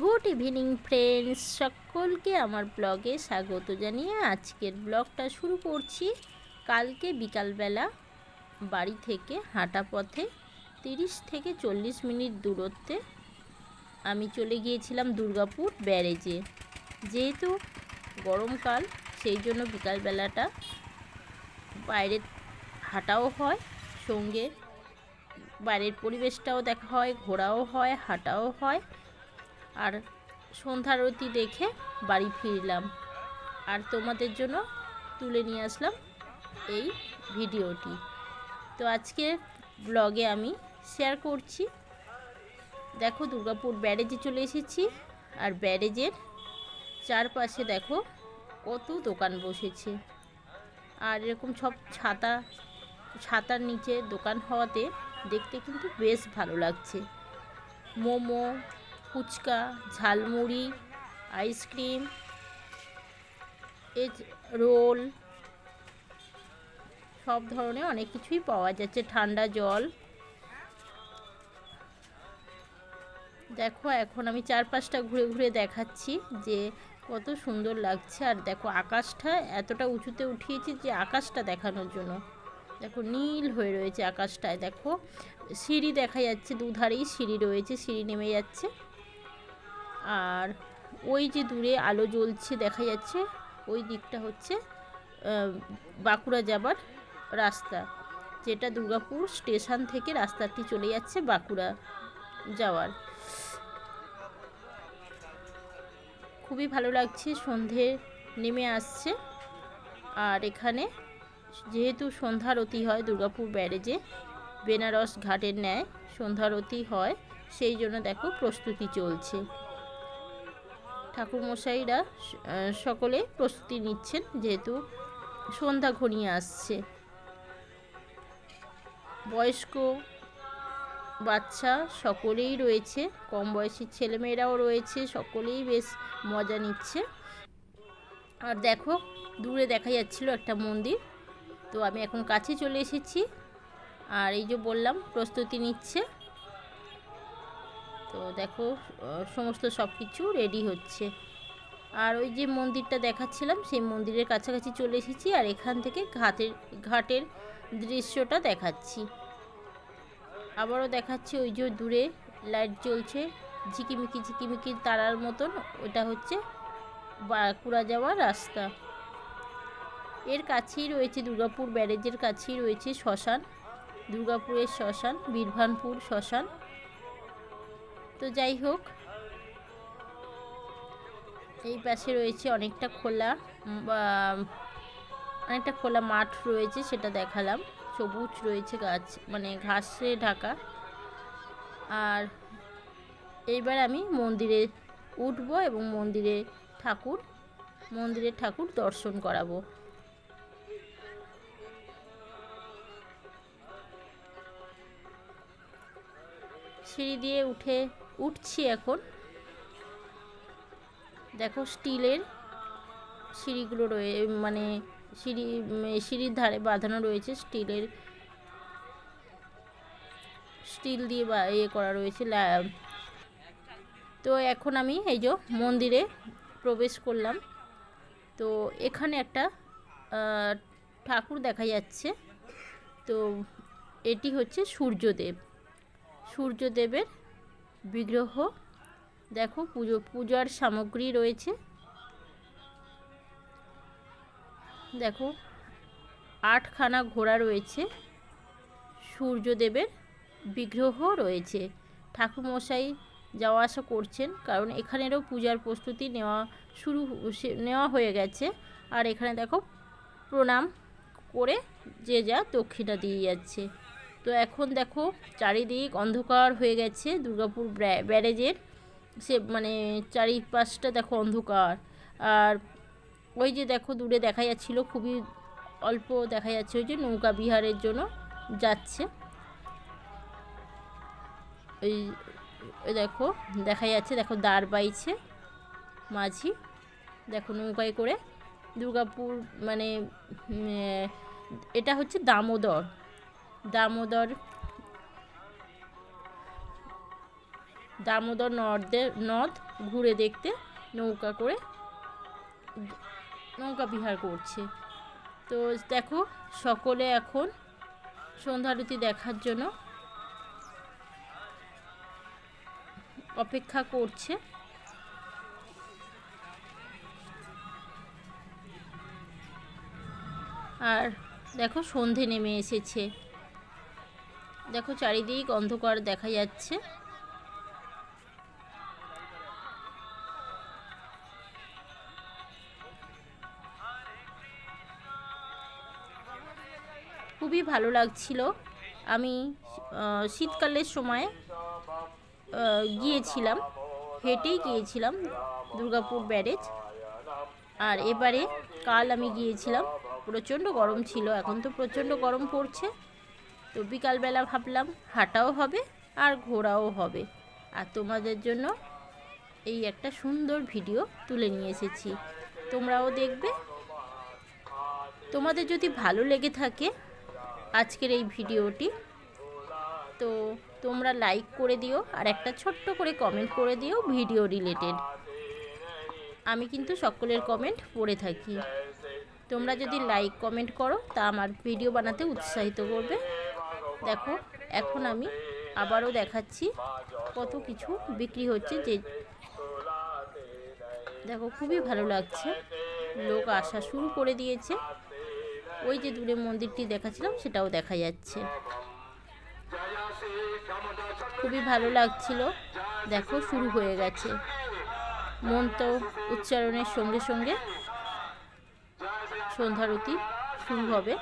Good evening friends সকলকে আমার ব্লগে স্বাগত জানিয়ে আজকের ব্লগটা শুরু করছি। কালকে বিকালবেলা বাড়ি থেকে হাঁটা পথে তিরিশ থেকে চল্লিশ মিনিট দূরত্বে আমি চলে গিয়েছিলাম দুর্গাপুর ব্যারেজে। যেহেতু গরমকাল, সেই জন্য বিকালবেলাটা বাইরে হাঁটাও হয়, সঙ্গে বাইরের পরিবেশটাও দেখা হয়, ঘোরাও হয়, হাঁটাও হয়। আর সন্ধ্যা সন্ধ্যারতি দেখে বাড়ি ফিরলাম। আর তোমাদের জন্য তুলে নিয়ে আসলাম এই ভিডিওটি। তো আজকে ব্লগে আমি শেয়ার করছি। দেখো দুর্গাপুর ব্যারেজে চলে এসেছি আর ব্যারেজের চারপাশে দেখো কত দোকান বসেছে। আর এরকম সব ছাতা, ছাতার নিচে দোকান হওয়াতে দেখতে কিন্তু বেশ ভালো লাগছে। মোমো ফুচকা, ঝালমুড়ি, আইসক্রিম এ রোল, সব ধরনের অনেক কিছুই পাওয়া যাচ্ছে। ঠান্ডা জল। দেখো, এখন আমি চারপাশটা ঘুরে ঘুরে দেখাচ্ছি যে কত সুন্দর লাগছে। আর দেখো, আকাশটা এতটা উঁচুতে উঠিয়েছি যে আকাশটা দেখানোর জন্য। দেখো, নীল হয়ে রয়েছে আকাশটায়। দেখো, সিঁড়ি দেখা যাচ্ছে, দুধারেই সিঁড়ি রয়েছে, সিঁড়ি নেমে যাচ্ছে। আর ওই যে দূরে আলো জ্বলছে, দেখা যাচ্ছে, ওই দিকটা হচ্ছে বাঁকুড়া যাবার রাস্তা, যেটা দুর্গাপুর স্টেশন থেকে রাস্তাটি চলে যাচ্ছে বাঁকুড়া যাওয়ার। খুবই ভালো লাগছে, সন্ধে নেমে আসছে, আর এখানে যেহেতু সন্ধ্যারতি হয় দুর্গাপুর ব্যারেজে, বেনারস ঘাটের ন্যায় সন্ধ্যারতি হয়, সেই জন্য দেখো প্রস্তুতি চলছে। ঠাকুরমশাইরা সকলে প্রস্তুতি নিচ্ছেন, যেহেতু সন্ধ্যা ঘনিয়ে আসছে। বয়স্ক বাচ্চা সকলেই রয়েছে, কম বয়সী ছেলেমেয়েরাও রয়েছে, সকলেই বেশ মজা নিচ্ছে। আর দেখো, দূরে দেখা যাচ্ছিল একটা মন্দির। তো আমি এখন কাছে চলে এসেছি, আর এই যে বললাম, প্রস্তুতি নিচ্ছে। দেখো সমস্ত সব কিছু রেডি হচ্ছে। আর ওই যে মন্দিরটা দেখাচ্ছিলাম, সেই মন্দিরের কাছাকাছি চলে এসেছি আর এখান থেকে ঘাটের ঘাটের দৃশ্যটা দেখাচ্ছি। আবারও দেখাচ্ছি ওই যে দূরে লাইট জ্বলছে, ঝিকিমিকি ঝিকিমিকি তারার মতন। ওটা হচ্ছে বাঁকুড়া যাওয়ার রাস্তা। এর কাছেই রয়েছে দুর্গাপুর ব্যারেজের কাছেই রয়েছে শ্মশান, দুর্গাপুরের শ্মশান, বীরভানপুর শ্মশান। তো যাই হোক এই পাশে রয়েছে অনেকটা খোলা অনেকটা খোলা মাঠ রয়েছে সেটা দেখালাম। সবুজ রয়েছে গাছ মানে ঘাসে ঢাকা। আর এইবার আমি মন্দিরে উঠব এবং মন্দিরে ঠাকুর মন্দিরের ঠাকুর দর্শন করাবো। সিঁড়ি দিয়ে উঠে উঠছি এখন। দেখো স্টিলের সিঁড়িগুলো রয়ে মানে সিঁড়ি সিঁড়ির ধারে বাঁধানো রয়েছে স্টিলের। স্টিল দিয়ে বা ইয়ে করা রয়েছে তো এখন আমি এই যে মন্দিরে প্রবেশ করলাম। তো এখানে একটা ঠাকুর দেখা যাচ্ছে। তো এটি হচ্ছে সূর্যদেব। সূর্যদেবের বিগ্রহ। দেখো, পুজো, পূজার সামগ্রী রয়েছে। দেখো, আটখানা ঘোড়া রয়েছে। সূর্যদেবের বিগ্রহ রয়েছে। ঠাকুরমশাই যাওয়া আসা করছেন, কারণ এখানেরও পূজার প্রস্তুতি নেওয়া শুরু নেওয়া হয়ে গেছে। আর এখানে দেখো, প্রণাম করে যে যা দক্ষিণা দিয়ে যাচ্ছে। তো এখন দেখো চারিদিক অন্ধকার হয়ে গেছে দুর্গাপুর ব্যারেজের। সে মানে চারিপাশটা দেখো অন্ধকার। আর ওই যে দেখো দূরে দেখা যাচ্ছিল, খুবই অল্প দেখা যাচ্ছে ওই যে নৌকা বিহারের জন্য যাচ্ছে। ওই ওই দেখো দেখা যাচ্ছে, দেখো দাঁড় বাইছে মাঝি। দেখো নৌকায় করে দুর্গাপুর মানে এটা হচ্ছে দামোদর। দামোদর দামোদর নদের নদ ঘুরে দেখতে নৌকা করে, নৌকা বিহার করছে। তো দেখো, সকলে এখন সন্ধ্যারতি দেখার জন্য অপেক্ষা করছে। আর দেখো, সন্ধে নেমে এসেছে। দেখো চারিদিক অন্ধকার দেখা যাচ্ছে। খুবই ভালো লাগছিল। আমি শীতকালের সময় গিয়েছিলাম, হেঁটেই গিয়েছিলাম দুর্গাপুর ব্যারেজ। আর এবারে কাল আমি গিয়েছিলাম, প্রচণ্ড গরম ছিল, এখন তো প্রচণ্ড গরম পড়ছে। তো বিকালবেলা ভাবলাম হাঁটাও হবে আর ঘোরাও হবে। আর তোমাদের জন্য এই একটা সুন্দর ভিডিও তুলে নিয়ে এসেছি। তোমরাও দেখবে। তোমাদের যদি ভালো লেগে থাকে আজকের এই ভিডিওটি, তো তোমরা লাইক করে দিও আর একটা ছোট্ট করে কমেন্ট করে দিও ভিডিও রিলেটেড। আমি কিন্তু সকলের কমেন্ট পড়ে থাকি। তোমরা যদি লাইক কমেন্ট করো তা আমার ভিডিও বানাতে উৎসাহিত করবে। দেখো, এখন আমি আবারও দেখাচ্ছি কত কিছু বিক্রি হচ্ছে যে দেখো, খুবই ভালো লাগছে। লোক আসা শুরু করে দিয়েছে। ওই যে দূরে মন্দিরটি দেখাচ্ছিলাম, সেটাও দেখা যাচ্ছে। খুবই ভালো লাগছিল। দেখো, শুরু হয়ে গেছে। মন্ত্র উচ্চারণের সঙ্গে সঙ্গে সন্ধ্যারতি শুরু হবে।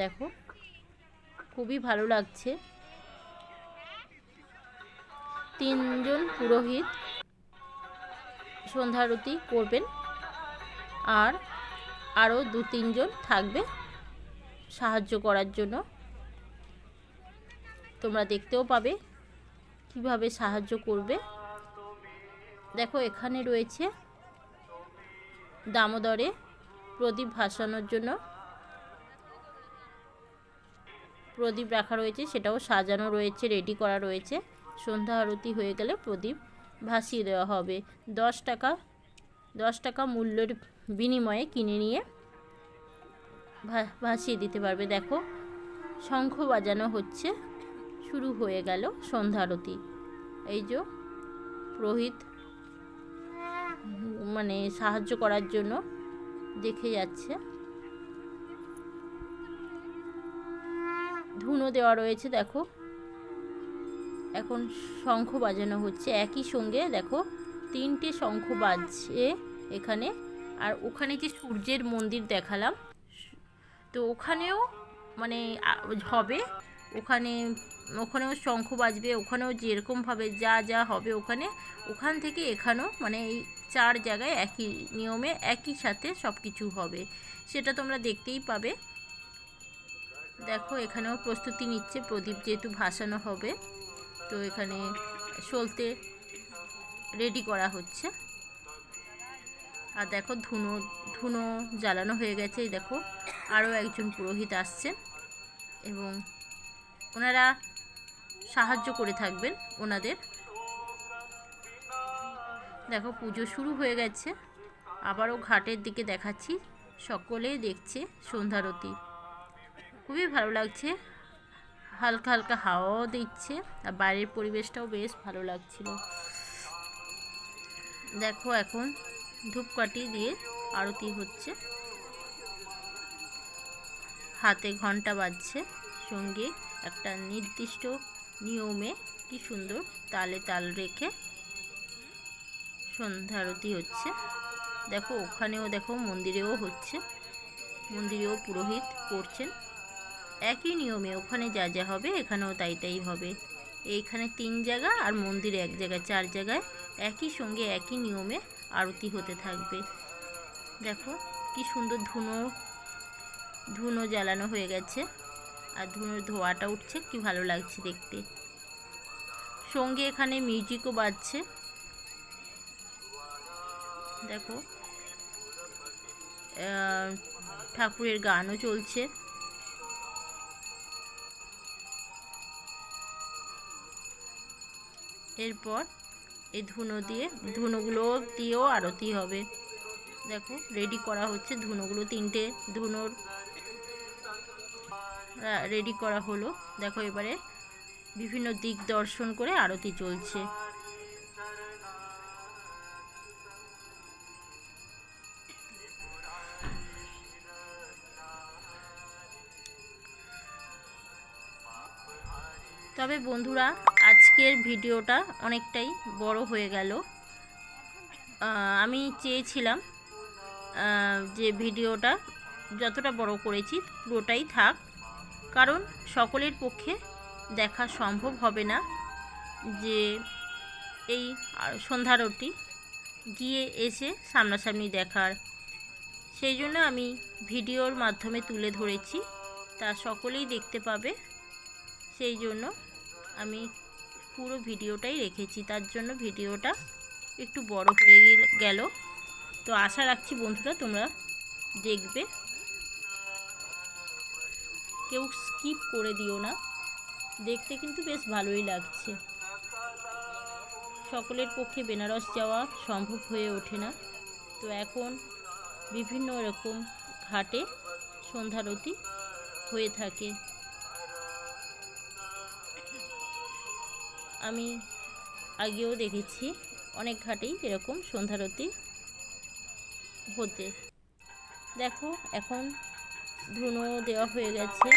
দেখো খুবই ভালো লাগছে। তিনজন পুরোহিত সন্ধ্যারতি করবেন আর আরও দু তিনজন থাকবে সাহায্য করার জন্য। তোমরা দেখতেও পাবে কীভাবে সাহায্য করবে। দেখো, এখানে রয়েছে দামোদরে প্রদীপ ভাসানোর জন্য প্রদীপ রাখা রয়েছে, সেটাও সাজানো রয়েছে রেডি করা রয়েছে। সন্ধ্যা আরতি হয়ে গেলে প্রদীপ ভাসিয়ে দেওয়া হবে। দশ টাকা দশ টাকা মূল্যের বিনিময়ে কিনে নিয়ে ভাসিয়ে দিতে পারবে। দেখো, শঙ্খ বাজানো হচ্ছে, শুরু হয়ে গেল সন্ধ্যা আরতি। এই যে পুরোহিত মানে সাহায্য করার জন্য দেখে যাচ্ছে। ধুনো দেওয়া রয়েছে, দেখো। এখন শঙ্খ বাজানো হচ্ছে। একই সঙ্গে, দেখো, তিনটে শঙ্খ বাজছে এখানে। আর ওখানে যে সূর্যের মন্দির দেখালাম, তো ওখানেও মানে হবে। ওখানে, ওখানেও শঙ্খ বাজবে, ওখানেও যেরকমভাবে যা যা হবে ওখানে, ওখান থেকে এখানেও মানে এই চার জায়গায় একই নিয়মে, একই সাথে সব কিছু হবে। সেটা তোমরা দেখতেই পাবে। দেখো, এখানেও প্রস্তুতি নিচ্ছে। প্রদীপ যেহেতু ভাসানো হবে, তো এখানে সলতে রেডি করা হচ্ছে। আর দেখো, ধুনো ধুনো জ্বালানো হয়ে গেছে। দেখো আরও একজন পুরোহিত আসছেন এবং ওনারা সাহায্য করে থাকবেন ওনাদের। দেখো, পুজো শুরু হয়ে গেছে। আবারও ঘাটের দিকে দেখাচ্ছি। সকলেই দেখছে সন্ধ্যারতি। খুবই ভালো লাগছে। হালকা হালকা হাওয়াও দিচ্ছে আর বাইরের পরিবেশটাও বেশ ভালো লাগছিল। দেখো এখন ধূপকাঠি দিয়ে আরতি হচ্ছে। হাতে ঘণ্টা বাজছে। সঙ্গে একটা নির্দিষ্ট নিয়মে কি সুন্দর তালে তাল রেখে সন্ধ্যা আরতি হচ্ছে। দেখো ওখানেও দেখো মন্দিরেও হচ্ছে। মন্দিরেও পুরোহিত করছেন। একই নিয়মে ওখানে যা যা হবে এখানেও তাই তাই হবে। এইখানে তিন জায়গা আর মন্দিরে এক জায়গায় চার জায়গায় একই সঙ্গে একই নিয়মে আরতি হতে থাকবে। দেখো কি সুন্দর ধুনো ধুনো জ্বালানো হয়ে গেছে আর ধুনোর ধোঁয়াটা উঠছে, কি ভালো লাগছে দেখতে। সঙ্গে এখানে মিউজিকও বাজছে। দেখো ঠাকুরের গানও চলছে। এরপর এই ধুনো দিয়ে, ধুনোগুলো দিয়েও আরতি হবে। দেখো রেডি করা হচ্ছে ধুনোগুলো, তিনটে ধুনোর রেডি করা হলো। দেখো এবারে বিভিন্ন দিক দর্শন করে আরতি চলছে। তবে বন্ধুরা আজকের ভিডিওটা অনেকটাই বড় হয়ে গেল। আমি চেয়েছিলাম যে ভিডিওটা যতটা বড় করেছি পুরোটাই থাক, কারণ সকলের পক্ষে দেখা সম্ভব হবে না যে এই সন্ধ্যারতি গিয়ে এসে সামনাসামনি দেখার। সেই জন্য আমি ভিডিওর মাধ্যমে তুলে ধরেছি, তা সকলেই দেখতে পাবে। সেই জন্য আমি পুরো ভিডিওটাই রেখেছি, তার জন্য ভিডিওটা একটু বড় হয়ে গেল- তো আশা রাখছি বন্ধুরা তোমরা দেখবে। কেউ স্কিপ করে দিও না। দেখতে কিন্তু বেশ ভালোই লাগছে। সকলের পক্ষে বেনারস যাওয়া সম্ভব হয়ে ওঠে না। তো এখন বিভিন্ন রকম ঘাটে সন্ধ্যারতি হয়ে থাকে। আমি আগেও দেখেছি অনেক ঘাটেই এরকম সন্ধ্যারতি হতে। দেখো, এখন ধুনো দেওয়া হয়ে গেছে।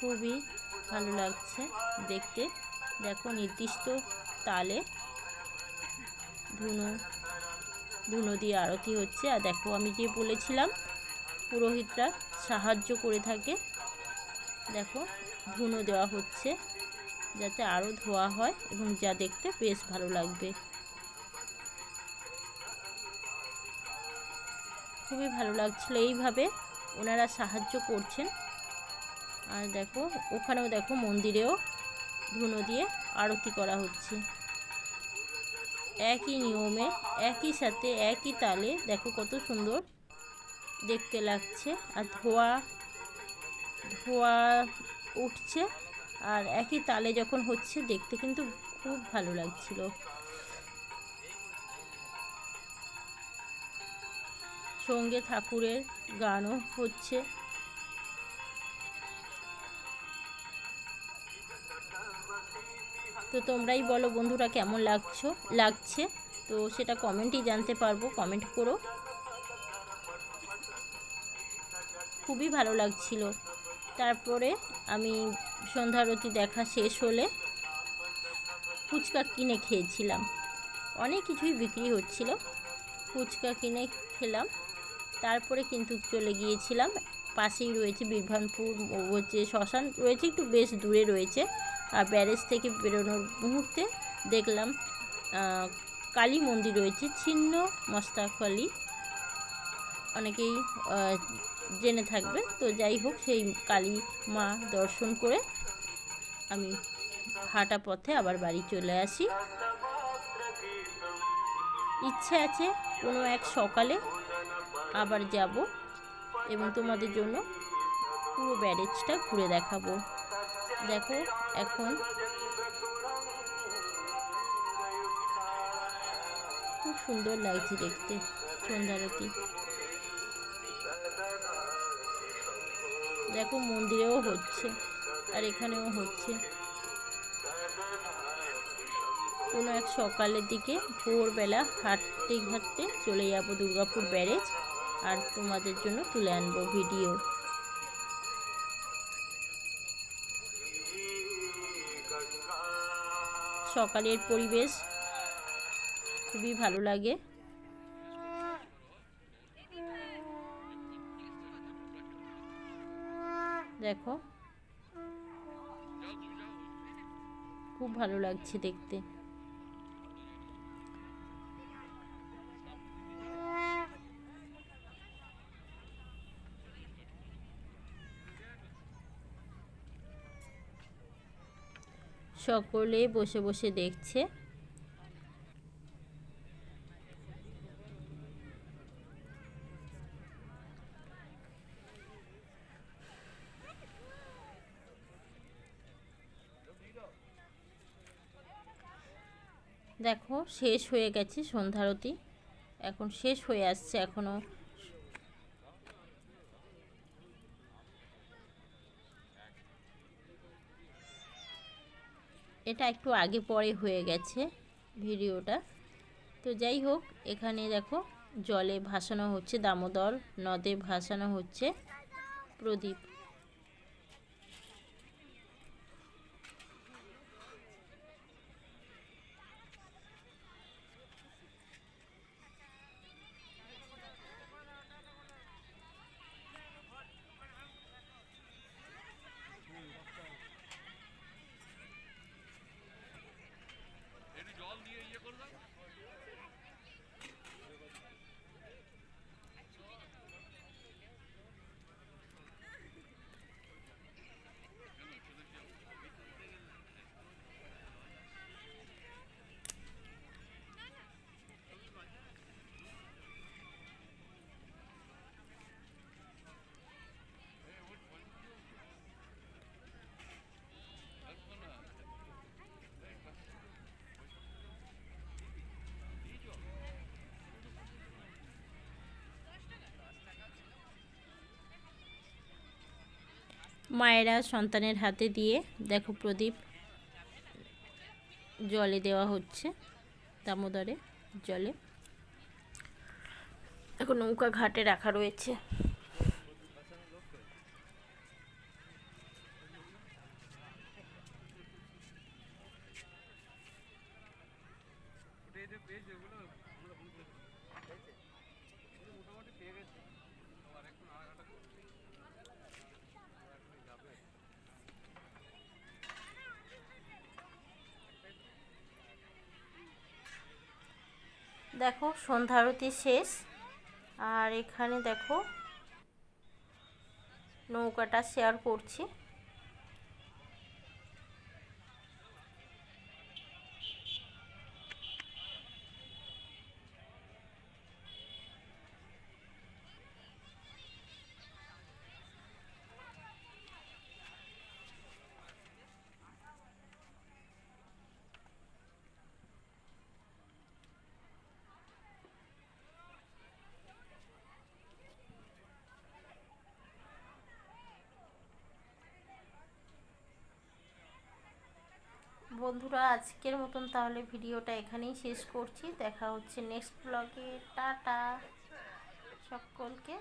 খুবই ভালো লাগছে দেখতে। দেখো, নির্দিষ্ট তালে ধুনো ধুনো দিয়ে আরতি হচ্ছে। আর দেখো, আমি যে বলেছিলাম, পুরোহিতরা সাহায্য করে থাকে। দেখো ধুনো দেওয়া হচ্ছে, যাতে আরও ধোয়া হয় এবং যা দেখতে বেশ ভালো লাগবে। খুবই ভালো লাগছিল এইভাবে ওনারা সাহায্য করছেন। আর দেখো, ওখানেও দেখো মন্দিরেও ধুনো দিয়ে আরতি করা হচ্ছে। একই নিয়মে, একই সাথে, একই তালে, দেখো কত সুন্দর দেখতে লাগছে। আর ধোয়া ধোয়া উঠছে আর একই তালে যখন হচ্ছে, দেখতে কিন্তু খুব ভালো লাগছিল। সঙ্গে ঠাকুরের গানও হচ্ছে। তো তোমরাই বলো বন্ধুরা কেমন লাগছো, লাগছে? তো সেটা কমেন্টই জানতে পারব, কমেন্ট করো। খুবই ভালো লাগছিল। তারপরে আমি সন্ধ্যারতি দেখা শেষ হলে ফুচকা কিনে খেয়েছিলাম। অনেক কিছুই বিক্রি হচ্ছিল। ফুচকা কিনে খেলাম। তারপরে কিন্তু চলে গিয়েছিলাম। পাশেই রয়েছে বীরভানপুর হচ্ছে শ্মশান, রয়েছে একটু বেশ দূরে রয়েছে। আর ব্যারেজ থেকে বেরোনোর মুহূর্তে দেখলাম কালী মন্দির রয়েছে, ছিন্ন মস্তাকালী অনেকেই জেনে থাকবে। তো যাই হোক, সেই কালী মা দর্শন করে আমি হাঁটা পথে আবার বাড়ি চলে আসি। ইচ্ছে আছে কোনো এক সকালে আবার যাব এবং তোমাদের জন্য পুরো ব্যারেজটা ঘুরে দেখাবো। দেখো, এখন খুব সুন্দর লাগছে দেখতে সন্ধ্যারতি দেখো মন্দিরেও হচ্ছে, আর এখানেও হচ্ছে। কোনো এক সকালের দিকে ভোরবেলা হাঁটতে হাঁটতে চলে যাব দুর্গাপুর ব্যারেজ, আর তোমাদের জন্য তুলে আনব ভিডিও। সকালের পরিবেশ খুবই ভালো লাগে। দেখো। খুব ভালো লাগছে দেখতে। সকলে বসে বসে দেখছে দেখো শেষ হয়ে গেছে সন্ধ্যারতি এখন শেষ হয়ে আসছে এখনও এটা একটু আগে পরে হয়ে গেছে ভিডিওটা। তো যাই হোক, এখানে দেখো জলে ভাসানো হচ্ছে, দামোদর নদে ভাসানো হচ্ছে প্রদীপ। মায়েরা সন্তানের হাতে দিয়ে, দেখো প্রদীপ, জলে দেওয়া হচ্ছে, দামোদরে জলে। এখন নৌকা ঘাটে রাখা রয়েছে। দেখো সন্ধ্যা আরতি শেষ। আর এখানে দেখো নৌকাটা শেয়ার করছি। বন্ধুরা আজকের মতন তাহলে ভিডিওটা এখানেই শেষ করছি। দেখা হচ্ছে নেক্সট ব্লগে টাটা। সকলকে